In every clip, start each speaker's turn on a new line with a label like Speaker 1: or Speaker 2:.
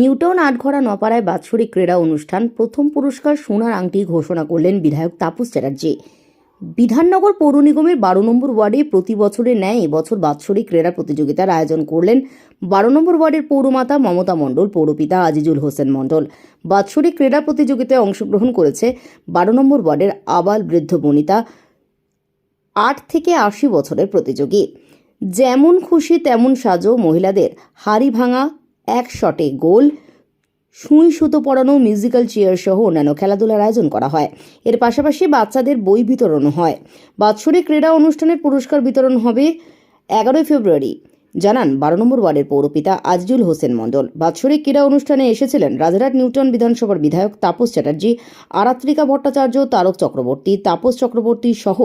Speaker 1: Newton Atghara নপাড়ায় বাৎসরিক ক্রীড়া অনুষ্ঠান প্রথম পুরস্কার সোনার আংটি ঘোষণা করলেন বিধায়ক তাপস চ্যাটার্জি। বিধাননগর পৌর নিগমের বারো নম্বর ওয়ার্ডে প্রতি বছরে ন্যায় এবছর বাৎসরিক ক্রীড়া প্রতিযোগিতার আয়োজন করলেন বারো নম্বর ওয়ার্ডের পৌরমাতা মমতা মণ্ডল, পৌরপিতা আজিজুল হোসেন মণ্ডল। বাৎসরিক ক্রীড়া প্রতিযোগিতায় অংশগ্রহণ করেছে বারো নম্বর ওয়ার্ডের আবাল বৃদ্ধ বনিতা, আট থেকে আশি বছরের প্রতিযোগী। যেমন খুশি তেমন সাজো মহিলাদের, হাড়ি ভাঙা এক শটে গোল, সুই সুতো পড়ানো মিউজিক্যাল চেয়ার সহ অন্যান্য খেলাধুলার আয়োজন করা হয়। এর পাশাপাশি বাচ্চাদের বই বিতরণও হয়। বাৎসরিক ক্রীড়া অনুষ্ঠানের পুরস্কার বিতরণ হবে এগারোই ফেব্রুয়ারি। জানান বারো নম্বর ওয়ার্ডের পৌরপিতা আজিজুল হোসেন মণ্ডল। বাৎসরিক ক্রীড়া অনুষ্ঠানে এসেছিলেন রাজারহাট নিউটন বিধানসভার বিধায়ক তাপস চ্যাটার্জি, আরাত্রিকা ভট্টাচার্য, তারক চক্রবর্তী, তাপস চক্রবর্তী সহ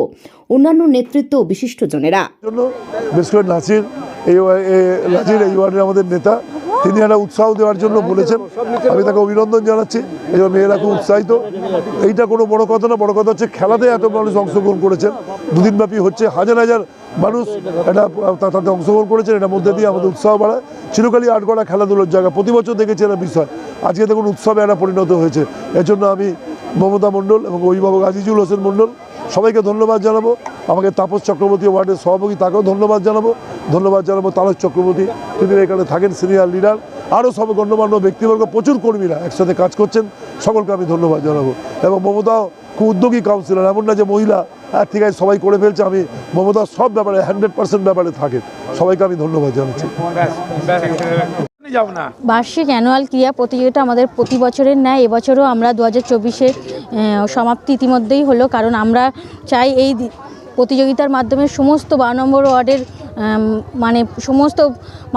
Speaker 1: অন্যান্য নেতৃত্ব বিশিষ্টজনেরা।
Speaker 2: এই আমাদের নেতা তিনি একটা উৎসাহ দেওয়ার জন্য বলেছেন। আমি তাকে অভিনন্দন জানাচ্ছি। এই মেয়েরা খুব উৎসাহিত। এইটা কোনো বড় কথা না। বড় কথা হচ্ছে খেলাতে এত মানুষ অংশগ্রহণ করেছেন। দুদিনব্যাপী হচ্ছে হাজার হাজার মানুষ এটা তাতে অংশগ্রহণ করেছেন। এটার মধ্যে দিয়ে আমাদের উৎসাহ বাড়ায়। চিরকালই আটগড়া খেলাধুলোর জায়গা। প্রতি বছর দেখেছি এটা বিষয়। আজকে দেখুন উৎসবে এটা পরিণত হয়েছে। এর জন্য আমি মমতা মণ্ডল এবং অভিভাবক আজিজুল হোসেন মণ্ডল, সবাইকে ধন্যবাদ জানাব। আমাকে তাপস চক্রবর্তী ওয়ার্ডের সভাপতি তাকেও ধন্যবাদ জানাব। ধন্যবাদ জানাব তারক চক্রবর্তী, তিনি এখানে থাকেন, সিনিয়র লিডার। আরও সব গণ্যমান্য ব্যক্তিবর্গ, প্রচুর কর্মীরা একসাথে কাজ করছেন। সকলকে আমি ধন্যবাদ জানাব। এবং মমতাও খুব উদ্যোগী কাউন্সিলর এমন না যে মহিলা হ্যাঁ ঠিক আছে, সবাই করে ফেলছে, আমি মমতা সব ব্যাপারে হান্ড্রেড পার্সেন্ট ব্যাপারে থাকেন। সবাইকে আমি ধন্যবাদ জানাচ্ছি।
Speaker 3: বার্ষিক অ্যানুয়াল ক্রীড়া প্রতিযোগিতা আমাদের প্রতি বছরের ন্যায়, এবছরও আমরা দু হাজার চব্বিশে সমাপ্তি ইতিমধ্যেই হলো, কারণ আমরা চাই এই প্রতিযোগিতার মাধ্যমে সমস্ত বারো নম্বর ওয়ার্ডের মানে সমস্ত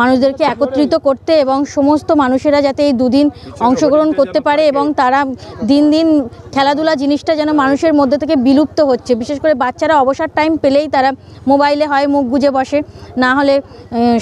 Speaker 3: মানুষদেরকে একত্রিত করতে এবং সমস্ত মানুষেরা যাতে এই দুদিন অংশগ্রহণ করতে পারে এবং তারা দিন দিন খেলাধুলা জিনিসটা যেন মানুষের মধ্যে থেকে বিলুপ্ত হচ্ছে। বিশেষ করে বাচ্চারা অবসর টাইম পেলেই তারা মোবাইলে হয়, মুখ গুজে বসে। না হলে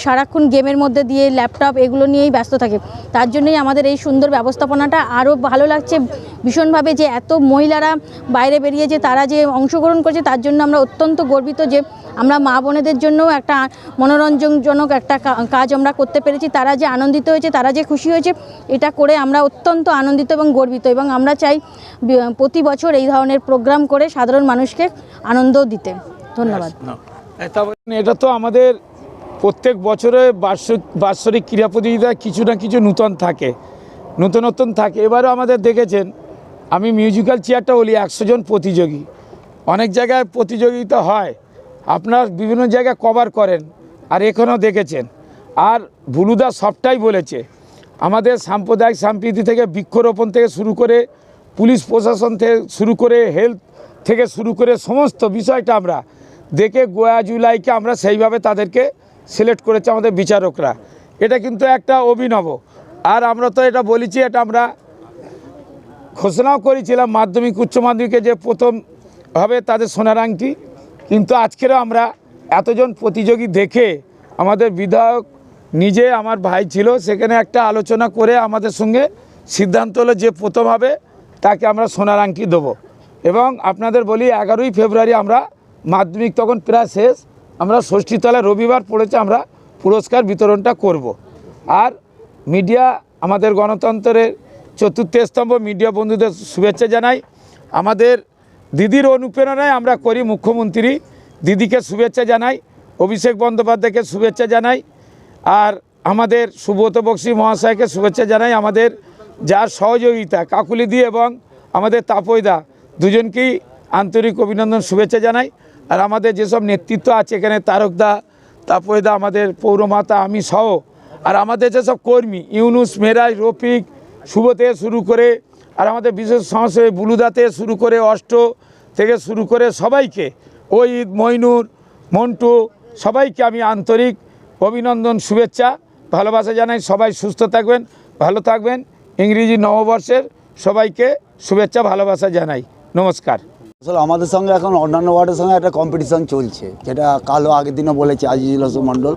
Speaker 3: সারাক্ষণ গেমের মধ্যে দিয়ে ল্যাপটপ এগুলো নিয়েই ব্যস্ত থাকে। তার জন্যই আমাদের এই সুন্দর ব্যবস্থাপনাটা আরও ভালো লাগছে। ভীষণভাবে যে এত মহিলারা বাইরে বেরিয়ে যে তারা যে অংশগ্রহণ করছে, তার জন্য আমরা অত্যন্ত গর্বিত যে আমরা মা বোনেদের জন্যও একটা মনোরঞ্জনজনক একটা কাজ আমরা করতে পেরেছি। তারা যে আনন্দিত হয়েছে, তারা যে খুশি হয়েছে, এটা করে আমরা অত্যন্ত আনন্দিত এবং গর্বিত এবং আমরা চাই প্রতি বছর এই ধরনের প্রোগ্রাম করে সাধারণ মানুষকে আনন্দ দিতে। ধন্যবাদ।
Speaker 4: এটা তো আমাদের প্রত্যেক বছরে বার্ষিক বাৎসরিক ক্রীড়া প্রতিযোগিতা কিছু না কিছু নূতন থাকে নতুনত্বন থাকে। এবারও আমাদের দেখেছেন, আমি মিউজিক্যাল চেয়ারটা বলি একশো জন প্রতিযোগী। অনেক জায়গায় প্রতিযোগিতা হয় আপনার বিভিন্ন জায়গায় কভার করেন আর এখনও দেখেছেন। আর বুলুদা সবটাই বলেছে। আমাদের সাম্প্রদায়িক সম্প্রীতি থেকে বৃক্ষরোপণ থেকে শুরু করে পুলিশ প্রশাসন থেকে শুরু করে হেলথ থেকে শুরু করে সমস্ত বিষয়টা আমরা দেখে গোয়া জুলাইকে আমরা সেইভাবে তাদেরকে সিলেক্ট করেছে আমাদের বিচারকরা। এটা কিন্তু একটা অভিনব। আর আমরা তো এটা বলেছি, এটা আমরা ঘোষণাও করেছিলাম মাধ্যমিক, উচ্চ মাধ্যমিকে যে প্রথম হবে তাদের সোনার আংটি। কিন্তু আজকেরও আমরা এতজন প্রতিযোগী দেখে আমাদের বিধায়ক নিজে আমার ভাই ছিল, সেখানে একটা আলোচনা করে আমাদের সঙ্গে সিদ্ধান্ত হলো যে প্রথম হবে, তাকে আমরা সোনার আংটি দেবো এবং আপনাদের বলি, এগারোই ফেব্রুয়ারি আমরা মাধ্যমিক তখন প্রায় শেষ, আমরা ষষ্ঠীতলা রবিবার পড়েছে আমরা পুরস্কার বিতরণটা করব। আর মিডিয়া, আমাদের গণতন্ত্রের চতুর্থ স্তম্ভ মিডিয়া বন্ধুদের শুভেচ্ছা জানাই আমাদের দিদির অনুপ্রেরণায় আমরা করি মুখ্যমন্ত্রী দিদিকে শুভেচ্ছা জানাই, অভিষেক বন্দ্যোপাধ্যায়কে শুভেচ্ছা জানাই, আর আমাদের সুব্রত বক্সী মহাশয়কে শুভেচ্ছা জানাই আমাদের যার সহযোগিতা কাকুলি দিয়ে এবং আমাদের তাপয়দা দুজনকেই আন্তরিক অভিনন্দন, শুভেচ্ছা জানাই। আর আমাদের যেসব নেতৃত্ব আছে এখানে, তারকদা তাপয়দা আমাদের পৌরমাতা, আমি সহ, আর আমাদের যেসব কর্মী, ইউনুস মেরাজ রফিক শুভ থেকে শুরু করে আর আমাদের বিশেষ সমাজসেবী বুলুদাতে শুরু করে অষ্ট থেকে শুরু করে সবাইকে ওই মইনুর, মন্টু, সবাইকে আমি আন্তরিক অভিনন্দন, শুভেচ্ছা, ভালোবাসা জানাই। সবাই সুস্থ থাকবেন, ভালো থাকবেন। ইংরেজি নববর্ষের সবাইকে শুভেচ্ছা, ভালোবাসা জানাই। নমস্কার।
Speaker 5: আসলে আমাদের সঙ্গে এখন অন্যান্য ওয়ার্ডের সঙ্গে একটা কম্পিটিশন চলছে, যেটা কালো আগের দিনও বলেছে আজিজুল হোসেন মণ্ডল।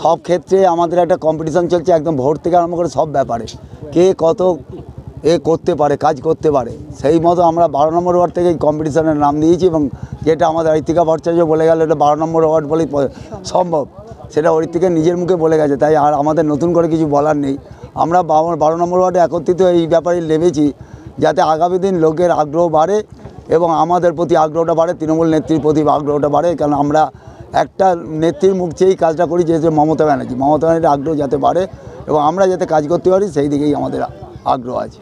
Speaker 5: সব ক্ষেত্রে আমাদের একটা কম্পিটিশন চলছে, একদম ভোট থেকে আরম্ভ করে সব ব্যাপারে। কে কত এ করতে পারে, কাজ করতে পারে। সেই মতো আমরা বারো নম্বর ওয়ার্ড থেকে কম্পিটিশনের নাম দিয়েছি এবং যেটা আমাদের ঐতিকা ভট্টাচার্য বলে গেল, এটা বারো নম্বর ওয়ার্ড বলেই সম্ভব। সেটা ঐতিকা নিজের মুখে বলে গেছে, তাই আর আমাদের নতুন করে কিছু বলার নেই। আমরা বারো বারো নম্বর ওয়ার্ডে একত্রিত এই ব্যাপারে নেমেছি, যাতে আগামী দিন লোকের আগ্রহ বাড়ে এবং আমাদের প্রতি আগ্রহটা বাড়ে, তৃণমূল নেত্রীর প্রতি আগ্রহটা বাড়ে। কারণ আমরা একটা নেত্রীর মুখ চেয়েই কাজটা করি, যে যে মমতা ব্যানার্জি। মমতা ব্যানার্জির আগ্রহ যাতে বাড়ে এবং আমরা যাতে কাজ করতে পারি, সেই দিকেই আমাদের আগ্রহ আছে।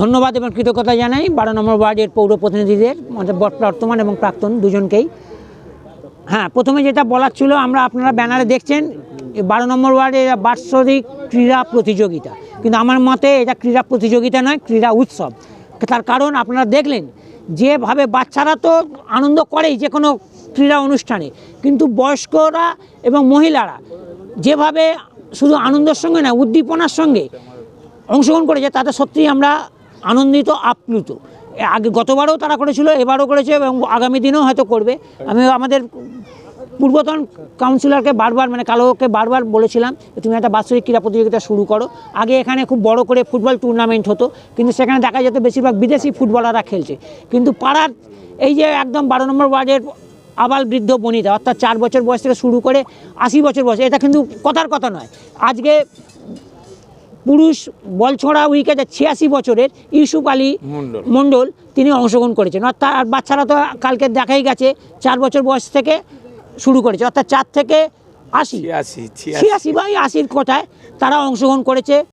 Speaker 6: ধন্যবাদ এবং কৃতজ্ঞতা জানাই বারো নম্বর ওয়ার্ডের পৌর প্রতিনিধিদের বর্তমান এবং প্রাক্তন দুজনকেই। হ্যাঁ প্রথমে যেটা বলার ছিল, আমরা আপনারা ব্যানারে দেখছেন বারো নম্বর ওয়ার্ডে বাৎসরিক ক্রীড়া প্রতিযোগিতা। কিন্তু আমার মতে এটা ক্রীড়া প্রতিযোগিতা নয়, ক্রীড়া উৎসব। তার কারণ আপনারা দেখলেন, যেভাবে বাচ্চারা তো আনন্দ করেই যে কোনো ক্রীড়া অনুষ্ঠানে, কিন্তু বয়স্করা এবং মহিলারা যেভাবে শুধু আনন্দের সঙ্গে না, উদ্দীপনার সঙ্গে অংশগ্রহণ করেছে, তাতে সত্যিই আমরা আনন্দিত, আপ্লুত। আগে গতবারও তারা করেছিল, এবারও করেছে এবং আগামী দিনেও হয়তো করবে। আমি আমাদের পূর্বতন কাউন্সিলরকে বারবার মানে কালোকে বারবার বলেছিলাম যে, তুমি একটা বাৎসরিক ক্রীড়া প্রতিযোগিতা শুরু করো। আগে এখানে খুব বড় করে ফুটবল টুর্নামেন্ট হতো, কিন্তু সেখানে দেখা যেত বেশিরভাগ বিদেশি ফুটবলাররা খেলছে। কিন্তু পাড়ার এই যে একদম বারো নম্বর ওয়ার্ডের আবাল বৃদ্ধ বনিতা, অর্থাৎ চার বছর বয়স থেকে শুরু করে আশি বছর বয়স, এটা কিন্তু কথার কথা নয়। আজকে পুরুষ বল ছড়া উইকেটে ছিয়াশি বছরের ইউসুফ আলী
Speaker 4: মণ্ডল।
Speaker 6: তিনি অংশগ্রহণ করেছেন। অর্থাৎ আর বাচ্চারা তো কালকে দেখাই গেছে চার বছর বয়স থেকে শুরু করেছে অর্থাৎ চার থেকে আশি।
Speaker 4: ছিয়াশি
Speaker 6: বা আশির কোটায় তারা অংশগ্রহণ করেছে।